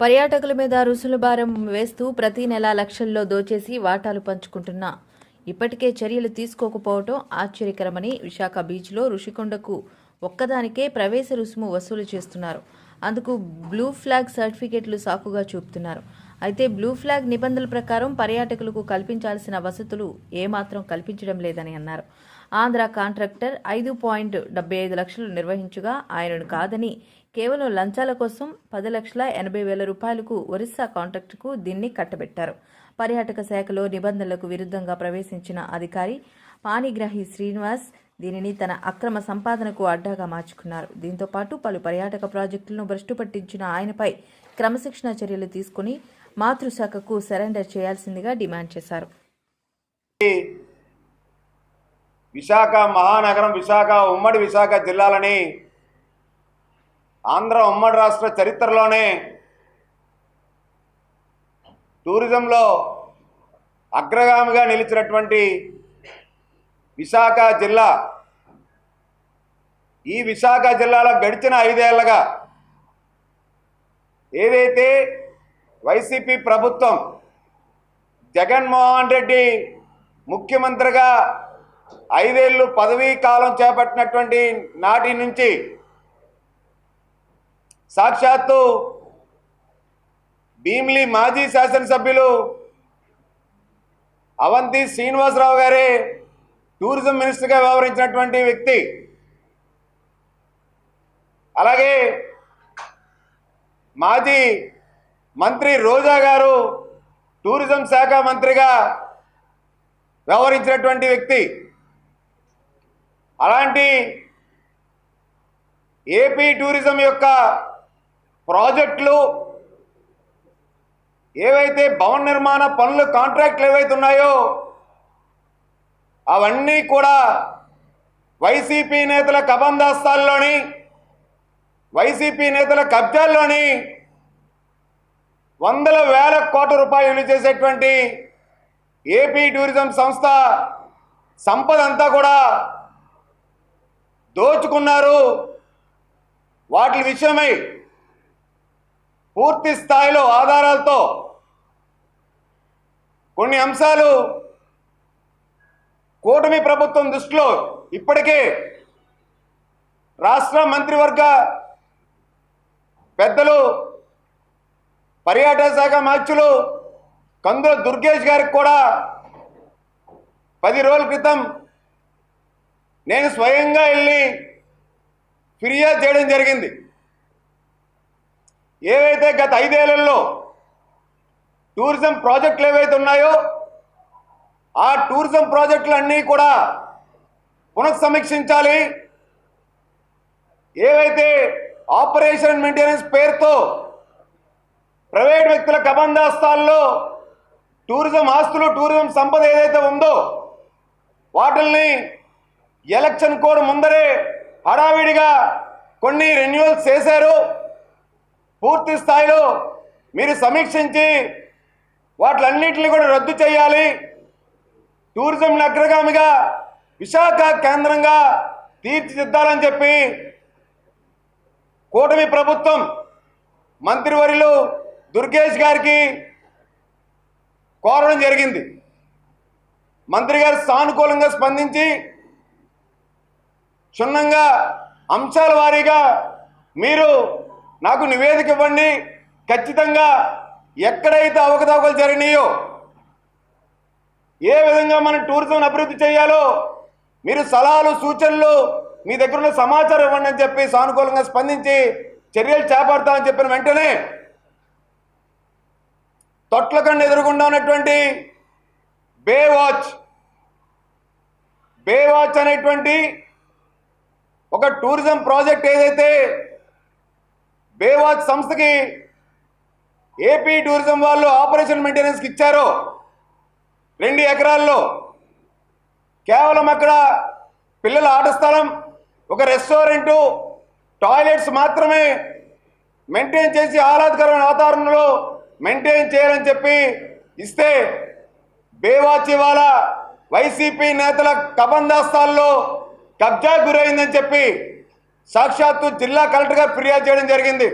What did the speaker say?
పర్యాటకుల మీద రుసుల భారం వేస్తూ ప్రతి నెల లక్షల్లో దోచేసి వాటాలు పంచుకుంటున్నా. ఇప్పటికే చర్యలు తీసుకోకపోవటం ఆశ్చర్యకరమని విశాఖ బీచ్లో ఋషికొండకు ఒక్కదానికే ప్రవేశ రుసుము వసూలు చేస్తున్నారు. అందుకు బ్లూ ఫ్లాగ్ సర్టిఫికెట్లు సాకుగా చూపుతున్నారు. అయితే బ్లూ ఫ్లాగ్ నిబంధనల ప్రకారం పర్యాటకులకు కల్పించాల్సిన వసతులు ఏమాత్రం కల్పించడం లేదని అన్నారు. ఆంధ్ర కాంట్రాక్టర్ ఐదు పాయింట్ డెబ్బై ఐదు లక్షలు నిర్వహించగా ఆయనను కాదని కేవలం లంచాల కోసం పది లక్షల ఎనభై వేల రూపాయలకు ఒరిస్సా కాంట్రాక్టుకు దీన్ని కట్టబెట్టారు. పర్యాటక శాఖలో నిబంధనలకు విరుద్ధంగా ప్రవేశించిన అధికారి పాణిగ్రహి శ్రీనివాస్ దీనిని తన అక్రమ సంపాదనకు అడ్డాగా మార్చుకున్నారు. దీంతో పాటు పలు పర్యాటక ప్రాజెక్టులను భ్రష్టు పట్టించిన ఆయనపై క్రమశిక్షణ చర్యలు తీసుకుని మాతృశాఖకు సరెండర్ చేయాల్సిందిగా డిమాండ్ చేశారు. విశాఖ మహానగరం విశాఖ ఉమ్మడి విశాఖ జిల్లాలని ఆంధ్ర ఉమ్మడి రాష్ట్ర చరిత్రలోనే టూరిజంలో అగ్రగామిగా నిలిచినటువంటి విశాఖ జిల్లా. ఈ విశాఖ జిల్లాలో గడిచిన ఐదేళ్ళగా ఏదైతే వైసీపీ ప్రభుత్వం జగన్మోహన్ రెడ్డి ముఖ్యమంత్రిగా ఐదేళ్ళు పదవీ కాలం చేపట్టినటువంటి నాటి నుంచి సాక్షాత్తు భీమిలి మాజీ శాసనసభ్యులు అవంతి శ్రీనివాసరావు గారే టూరిజం మినిస్టర్గా వ్యవహరించినటువంటి వ్యక్తి. అలాగే మాజీ మంత్రి రోజా గారు టూరిజం శాఖ మంత్రిగా వ్యవహరించినటువంటి వ్యక్తి. అలాంటి ఏపీ టూరిజం యొక్క ప్రాజెక్టులు ఏవైతే భవన నిర్మాణ పనులు కాంట్రాక్ట్లు ఏవైతే ఉన్నాయో అవన్నీ కూడా వైసీపీ నేతల కబందాస్తాల్లోని వైసీపీ నేతల కబ్జాల్లోని వందల వేల కోట్ల రూపాయలు చేసేటువంటి ఏపీ టూరిజం సంస్థ సంపద అంతా కూడా దోచుకున్నారు. వాటి విషయమై పూర్తి స్థాయిలో ఆధారాలతో కొన్ని అంశాలు కూటమి ప్రభుత్వం దృష్టిలో ఇప్పటికే రాష్ట్ర మంత్రివర్గ పెద్దలు పర్యాటక శాఖ మార్చులు కందుల దుర్గేష్ గారికి కూడా పది రోజుల క్రితం నేను స్వయంగా వెళ్ళి ఫిర్యాదు చేయడం జరిగింది. ఏవైతే గత ఐదేళ్ళలో టూరిజం ప్రాజెక్టులు ఏవైతే ఉన్నాయో ఆ టూరిజం ప్రాజెక్టులు అన్నీ కూడా పునఃసమీక్షించాలి. ఏవైతే ఆపరేషన్ మెయింటెనెన్స్ పేరుతో ప్రైవేట్ వ్యక్తుల కబందాస్తాల్లో టూరిజం ఆస్తులు టూరిజం సంపద ఏదైతే ఉందో వాటిల్ని ఎలక్షన్ కోడ్ ముందరే హడావిడిగా కొన్ని రెన్యువల్స్ చేశారు. పూర్తి స్థాయిలో మీరు సమీక్షించి వాటిలన్నింటినీ కూడా రద్దు చేయాలి. టూరిజం అగ్రగామిగా విశాఖ కేంద్రంగా తీర్చిదిద్దాలని చెప్పి కూటమి ప్రభుత్వం మంత్రివర్యులు దుర్గేష్ గారికి కోరడం జరిగింది. మంత్రి గారు సానుకూలంగా స్పందించి క్షుణ్ణంగా అంశాల వారీగా మీరు నాకు నివేదిక ఇవ్వండి. ఖచ్చితంగా ఎక్కడైతే అవకతవకలు జరిగినాయో ఏ విధంగా మనం టూరిజం అభివృద్ధి చేయాలో మీరు సలహాలు సూచనలు మీ దగ్గర ఉన్న సమాచారం ఇవ్వండి అని చెప్పి సానుకూలంగా స్పందించి చర్యలు చేపడతామని చెప్పిన వెంటనే తొట్లకండ ఎదురుగుండా ఉన్నటువంటి బే వాచ్ బే వాచ్ అనేటువంటి ఒక టూరిజం ప్రాజెక్ట్ ఏదైతే బేవాచ్ సంస్థకి ఏపీ టూరిజం వాళ్ళు ఆపరేషన్ మెయింటెనెన్స్కి ఇచ్చారో రెండు ఎకరాల్లో కేవలం అక్కడ పిల్లల ఆట స్థలం ఒక రెస్టారెంటు టాయిలెట్స్ మాత్రమే మెయింటైన్ చేసి ఆహ్లాదకరమైన వాతావరణంలో మెయింటైన్ చేయాలని చెప్పి ఇస్తే బేవాచ్ ఇవాళ వైసీపీ నేతల కబందాస్తాల్లో కబ్జా గురైందని చెప్పి సాక్షాత్తు జిల్లా కలెక్టర్గా ఫిర్యాదు చేయడం జరిగింది.